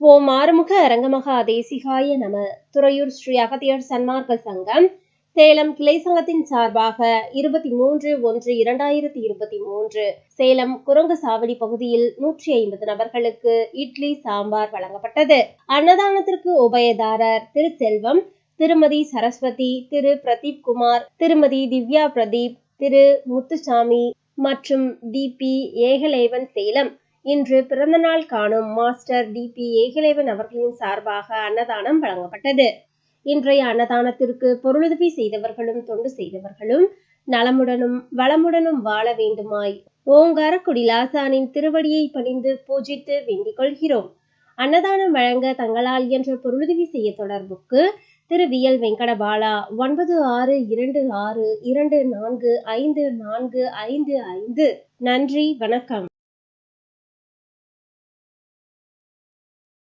ஓம் ஆறுமுக அரங்கமகா தேசிகாய நம. துறையூர் ஸ்ரீ அகத்தியர் சன்மார்க்க சங்கம் சேலம் கிளை சங்கத்தின் சார்பாக இருபத்தி மூன்று ஒன்று இரண்டாயிரத்தி இருபத்தி மூன்று சேலம் குரங்கு சாவடி பகுதியில் நூற்றி ஐம்பது நபர்களுக்கு இட்லி சாம்பார் வழங்கப்பட்டது. அன்னதானத்திற்கு உபயதாரர் திரு செல்வம் திருமதி சரஸ்வதி திரு பிரதீப் குமார் திருமதி திவ்யா பிரதீப் திரு முத்துசாமி மற்றும் டிபி ஏகலேவன் சேலம். இன்று பிறந்தநாள் காணும் மாஸ்டர் டி பி ஏகலேவன் அவர்களின் சார்பாக அன்னதானம் வழங்கப்பட்டது. இன்றைய அன்னதானத்திற்கு பொருளுதவி செய்தவர்களும் தொண்டு செய்தவர்களும் நலமுடனும் வளமுடனும் வாழ வேண்டுமாய் ஓங்காரக்குடி லாசானின் திருவடியை பணிந்து பூஜித்து வேண்டிக் கொள்கிறோம். அன்னதானம் வழங்க தங்களால் என்ற பொருளுதவி செய்ய தொடர்புக்கு திரு வியல் வெங்கடபாலா ஒன்பது ஆறு இரண்டு ஆறு இரண்டு நான்கு ஐந்து நான்கு ஐந்து ஐந்து. நன்றி வணக்கம்.